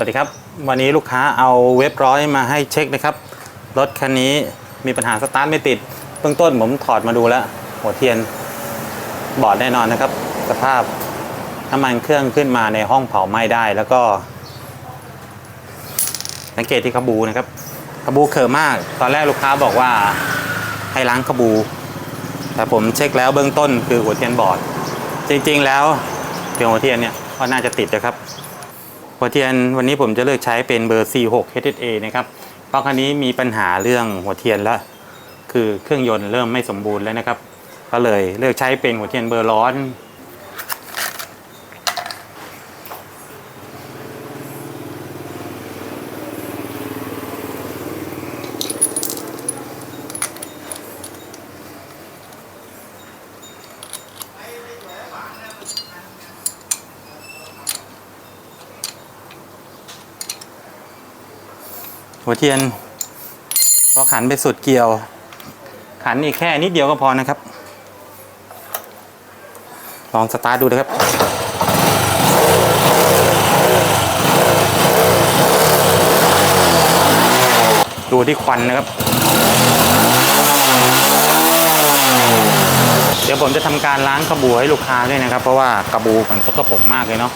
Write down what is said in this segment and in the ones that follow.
วัสดีครับ วันนี้ลูกค้าเอาเว็บร้อยมาให้เช็คนะครับ รถคันนี้มีปัญหาสตาร์ทไม่ติดเบื้องต้นผมถอดมาดูแล้ว หัวเทียนบอดแน่นอนนะครับ สภาพน้ำมันเครื่องขึ้นมาในห้องเผาไหม้ได้แล้วก็ สังเกตที่ขบูนะครับขบูเขอะมาก ตอนแรกลูกค้าบอกว่าให้ล้างขบู แต่ผมเช็คแล้วเบื้องต้นคือหัวเทียนบอด จริงๆแล้วเพียงหัวเทียนเนี่ยก็น่าจะติดนะครับ หัวเทียนวันนี้ผมจะเลือกใช้เป็นเบอร์46 HSA นะครับ เพราะคันนี้มีปัญหาเรื่องหัวเทียนแล้วคือเครื่องยนต์เริ่มไม่สมบูรณ์แล้วนะครับ ก็เลยเลือกใช้เป็นหัวเทียนเบอร์ร้อน หัวเทียนพอขันไปสุดเกี่ยว ขันอีกแค่นิดเดียวก็พอนะครับ ลองสตาร์ทดูนะครับดูที่ควันนะครับ เดี๋ยวผมจะทำการล้างกระบูให้ลูกค้าด้วยนะครับ เพราะว่ากระบูมันสกปรกมากเลยเนาะ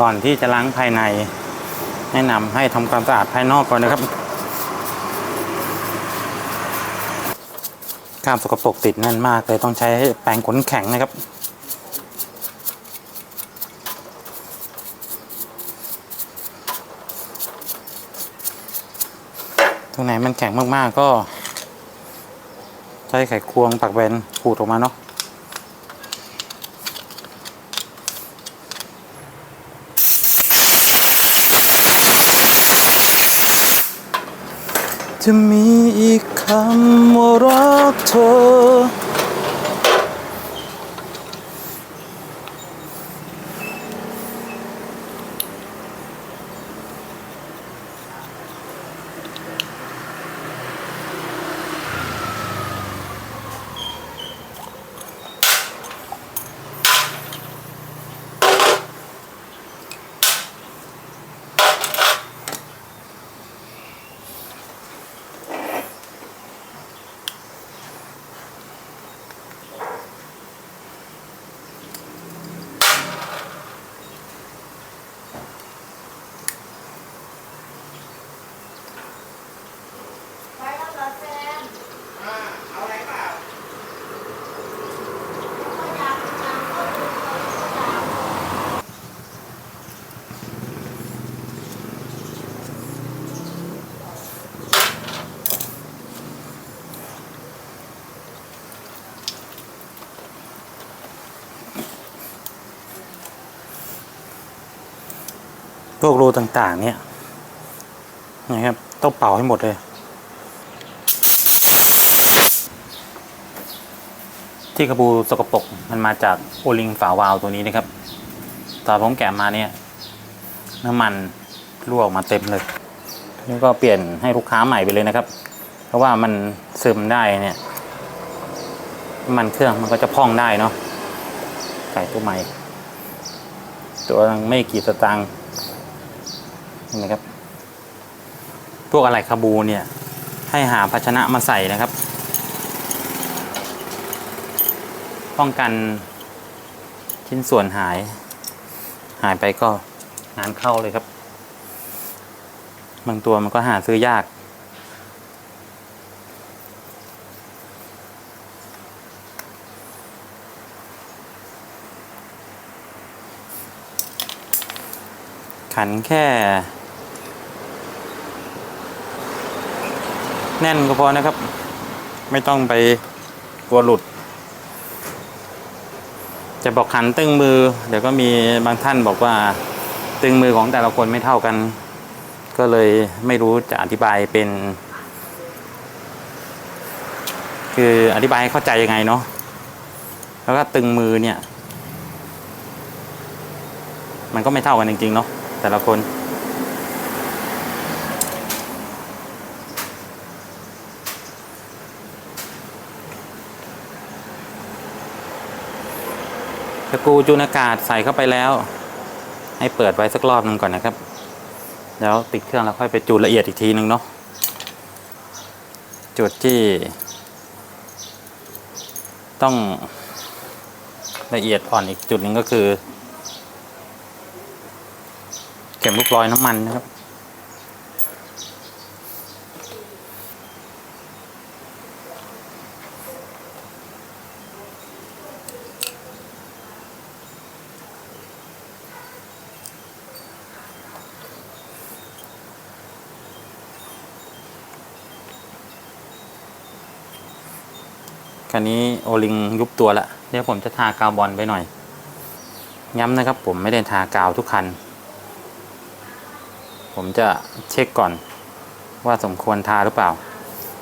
ก่อนที่จะล้างภายใน แนะนำให้ทำความสะอาดภายนอกก่อนนะครับกล้ามสกปรกติดแน่นมากเลยต้องใช้แปรงขนแข็งนะครับตรงไหนมันแข็งมากๆก็ ใช้ไขควงปักแบนขูดออกมาเนาะ จะมีอีกคำว่ารักเธอ ไปแล้วเหรอแซมเอาอะไรเปล่าอยากทำก็ดูเขาอยาก พวกรูต่างๆ เนี่ยนะครับต้องเป่าให้หมดเลย ที่กระบูสกปรกมันมาจากโอลิงฝาวาลตัวนี้นะครับตอนผมแกะมาเนี่ยน้ำมันรั่วออกมาเต็มเลยนี่ก็เปลี่ยนให้ลูกค้าใหม่ไปเลยนะครับ เพราะว่ามันซึมได้เนี่ยน้ำมันเครื่องมันก็จะพองได้เนาะใส่ตัวใหม่ ตัวไม่กี่สตางค์ นี่นะครับ พวกอะไรคาบูเนี่ย ให้หาภาชนะมาใส่นะครับ ป้องกันชิ้นส่วนหาย หายไปก็งานเข้าเลยครับ บางตัวมันก็หาซื้อยากขันแค่ แน่นก็พอนะครับ ไม่ต้องไปกลัวหลุด จะบอกขันตึงมือ เดี๋ยวก็มีบางท่านบอกว่าตึงมือของแต่ละคนไม่เท่ากัน ก็เลยไม่รู้จะอธิบายเป็น คืออธิบายให้เข้าใจยังไงเนาะแล้วก็ตึงมือเนี่ย มันก็ไม่เท่ากันจริงๆเนาะแต่ละคน สกรูจูนอากาศใส่เข้าไปแล้ว ให้เปิดไว้สักรอบนึงก่อนนะครับ แล้วปิดเครื่องแล้วค่อยไปจูนละเอียดอีกทีหนึ่งเนาะจุดที่ ต้องละเอียดอ่อนอีกจุดหนึ่งก็คือ เข็มลูกลอยน้ำมันนะครับ คันนี้โอลิงยุบตัวละเดี๋ยวผมจะทากาวบอลไปหน่อย ย้ำนะครับผมไม่ได้ทากาวทุกคัน ผมจะเช็คก่อนว่าสมควรทาหรือเปล่า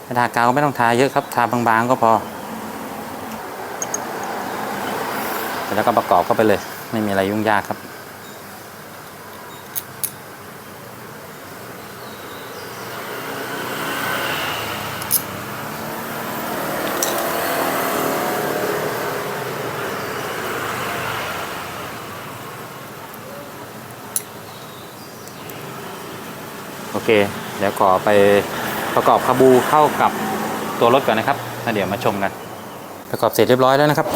ถ้าทากาวก็ไม่ต้องทาเยอะครับ ทาบางๆก็พอแล้วก็ประกอบเข้าไปเลย ไม่มีอะไรยุ่งยากครับ เค เดี๋ยวขอไปประกอบคาบูเข้ากับตัวรถก่อนนะครับแล้วเดี๋ยวมาชมกัน ประกอบเสร็จเรียบร้อยแล้วนะครับ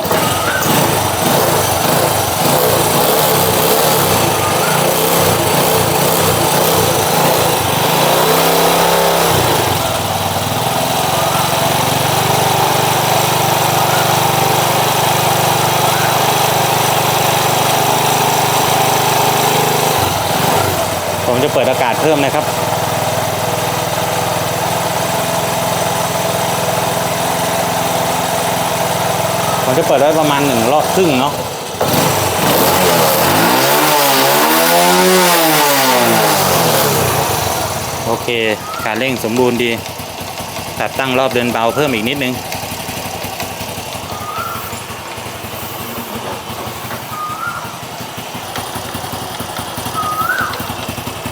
ผมจะเปิดอากาศเพิ่มนะครับ ผมจะเปิดไว้ประมาณหนึ่งรอบครึ่งเนาะโอเคการเร่งสมบูรณ์ดีตัดตั้งรอบเดินเบาเพิ่มอีกนิดนึง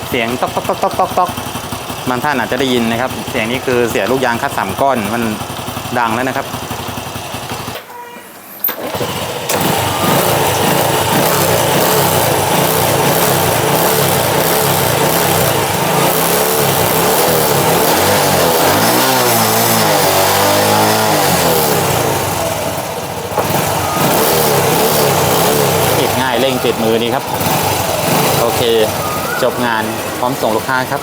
เสียงต๊อกต๊อกต๊อกต๊อกต๊อกต๊อกบางท่านอาจจะได้ยินนะครับ เสียงนี้คือเสียลูกยางคัดสามก้อนมันดังแล้วนะครับ ติดง่าย เร่งติดมือนี้ครับ โอเค จบงานพร้อมส่งลูกค้าครับ